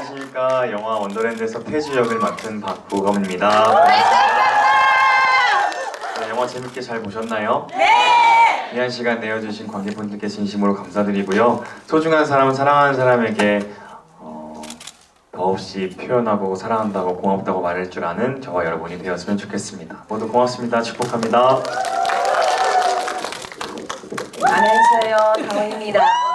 안녕하십니까 영화 원더랜드에서 태주 역을 맡은 박보검입니다. 네, 영화 재밌게 잘 보셨나요? 네. 귀한 시간 내어주신 관객분들께 진심으로 감사드리고요. 소중한 사람은 사랑하는 사람에게 어, 더없이 표현하고 사랑한다고 고맙다고 말할 줄 아는 저와 여러분이 되었으면 좋겠습니다. 모두 고맙습니다. 축복합니다. 안녕하세요, 당호입니다.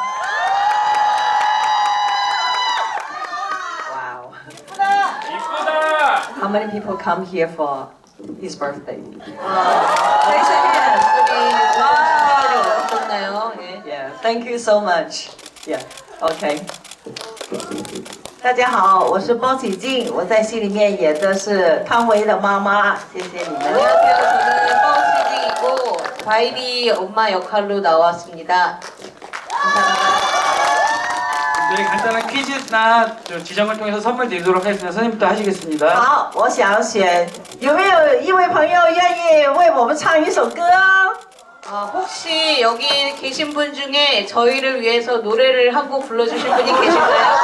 How many people come here for his birthday? Raise your hands. Wow. 어떻나요? 예. Yeah, thank you so much. Yeah, okay. 大家好，我是包启静，我在戏里面演的是汤唯的妈妈，谢谢你们。 안녕하세요. 저는 뻥치딩이고 바이비 엄마 역할로 나왔습니다. 저희 간단한 퀴즈나 저 지정을 통해서 선물 드리도록 하겠습니다. 선생님부터 하시겠습니다. 好，我想选，有没有一位朋友愿意为我们唱一首歌？ 아, 혹시 여기 계신 분 중에 저희를 위해서 노래를 한 곡 불러주실 분이 계실까요?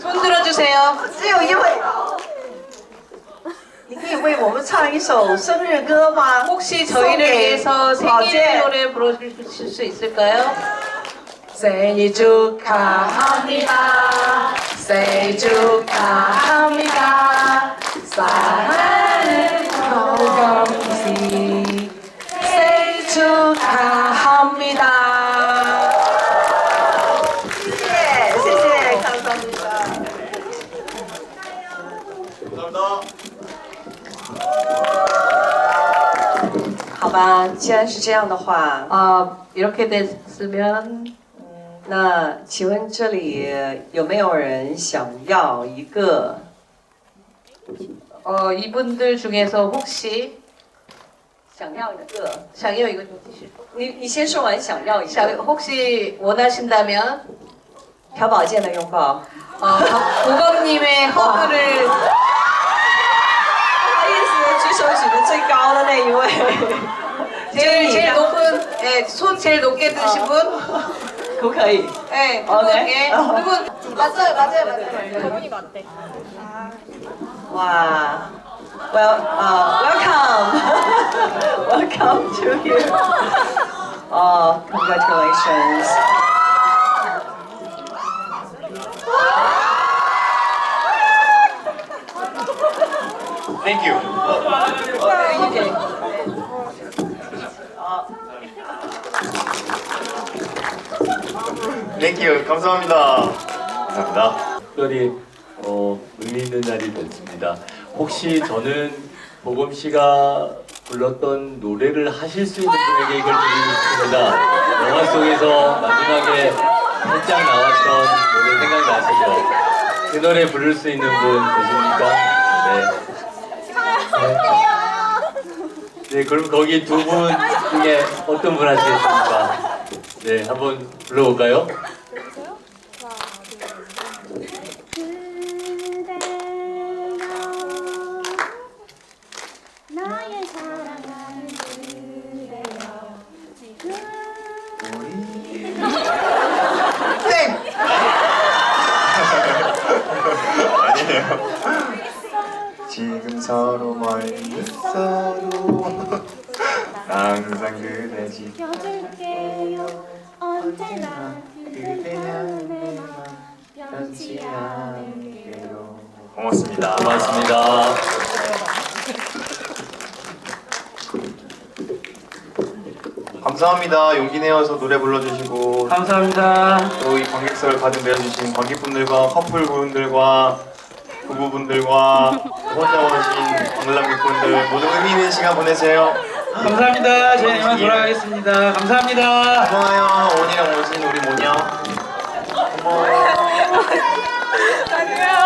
손 들어주세요. 只有一位。你可以为我们唱一首生日歌吗？ 혹시 저희를 위해서 생일 宝剑 노래 불러주실 수 있을까요? 생일 축하합니다. 생일 축하합니다. 사랑하는 고경씨 생일 축하합니다. 谢谢，谢谢，감사합니다。 好吧，既然是这样的话， 아, 이렇게 됐으면 那请问这里有没有人想要一个 어, 이분들 중에서 혹시 想要一个？ 장이요 이거 좀 드실 你你先说完想要一 자, 个 혹시 원하신다면 朴宝剑的拥抱。 어, 고검님의 허그를 不好意思，举手举得最高的那一位， 제일 제일 높은 예, 손 제일 높게 드신 분, 코카인. 네, 어, 그거 네. 예. 그분 맞아요, 맞아요, 맞아요. 돈이 많대. 와. Well, uh, welcome. welcome to you. Oh, congratulations. Thank you. Oh, you did. Oh. 감사합니다. 감사합니다. 특별히 어, 의미 있는 날이 됐습니다. 혹시 저는 보검 씨가 불렀던 노래를 하실 수 있는 분에게 이걸 드리고 싶습니다. 영화 속에서 마지막에 살짝 나왔던 노래 생각나시죠? 그 노래 부를 수 있는 분 계십니까? 네. 네, 그럼 거기 두 분 중에 어떤 분 하시겠습니까? 네, 한번 불러볼까요? 그대여 나의 사랑하는 그대여 지금 지금 서로 멀리 있어도 항상 그대 지켜 껴줄게 내 변치 않게요 고맙습니다. 고맙습니다. 감사합니다. 용기 내어서 노래 불러주시고 감사합니다. 또 이 관객석을 가득 메워주신 관객분들과 커플분들과 부부분들과 혼자 오신 관람객분들 모두 의미 있는 시간 보내세요. 감사합니다. 저희 이만 돌아가겠습니다. 감사합니다. 고마워요. 오니랑 오신 우리 모녀. 고마워요. 안녕.